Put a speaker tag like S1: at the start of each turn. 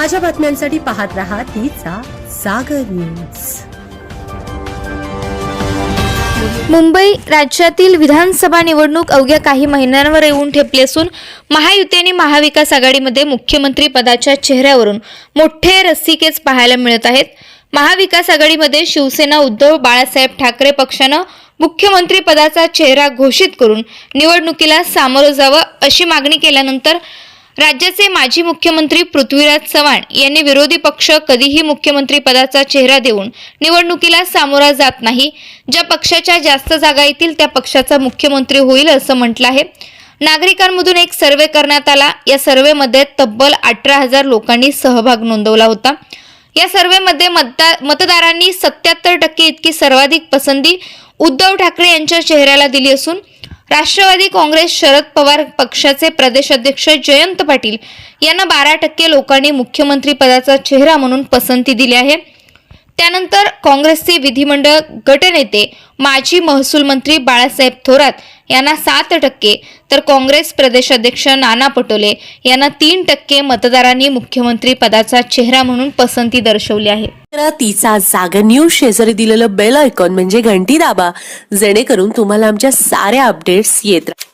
S1: ताज्या बातम्यांसाठी पाहत रहा तिचा सागर न्यूज.
S2: मुंबई राज्यातील विधानसभा निवडणूक अवघ्या काही महिन्यांवर येऊन ठेपली असून महायुती आणि महाविकास आघाडीमध्ये मुख्यमंत्री पदाच्या चेहऱ्यावरून मोठे रस्सीकेच पाहायला मिळत आहेत. महाविकास आघाडीमध्ये शिवसेना उद्धव बाळासाहेब ठाकरे पक्षानं मुख्यमंत्री पदाचा चेहरा घोषित करून निवडणुकीला सामोरं जावं अशी मागणी केल्यानंतर राज्याचे माजी मुख्यमंत्री पृथ्वीराज चव्हाण यांनी विरोधी पक्ष कधीही मुख्यमंत्री पदाचा चेहरा देऊन निवडणुकीला सामोरा जात नाही. ज्या पक्षाच्या जास्त जागा येतील त्या पक्षाचा मुख्यमंत्री होईल असं म्हटलं आहे. नागरिकांमधून एक सर्वे करण्यात आला. या सर्वेमध्ये तब्बल अठरा हजार लोकांनी सहभाग नोंदवला होता. या सर्वेमध्ये मतदा मतदारांनी सत्याहत्तर टक्के इतकी सर्वाधिक पसंती उद्धव ठाकरे यांच्या चेहऱ्याला दिली असून राष्ट्रवादी काँग्रेस शरद पवार पक्षाचे प्रदेश अध्यक्ष जयंत पाटील यांना बारा टक्के लोकांनी मुख्यमंत्री पदाचा चेहरा म्हणून पसंती दिली आहे. त्यानंतर काँग्रेसचे विधिमंडळ गटनेते माजी महसूल मंत्री बाळासाहेब थोरात यांना सात टक्के तर काँग्रेस प्रदेशाध्यक्ष नाना पटोले यांना तीन टक्के मतदारांनी मुख्यमंत्री पदाचा चेहरा म्हणून पसंती दर्शवली आहे.
S1: तिचा जागा न्यूज शेजारी दिलेलं बेल आयकॉन म्हणजे घंटी दाबा. जेणेकरून तुम्हाला आमच्या साऱ्या अपडेट्स येत राहतात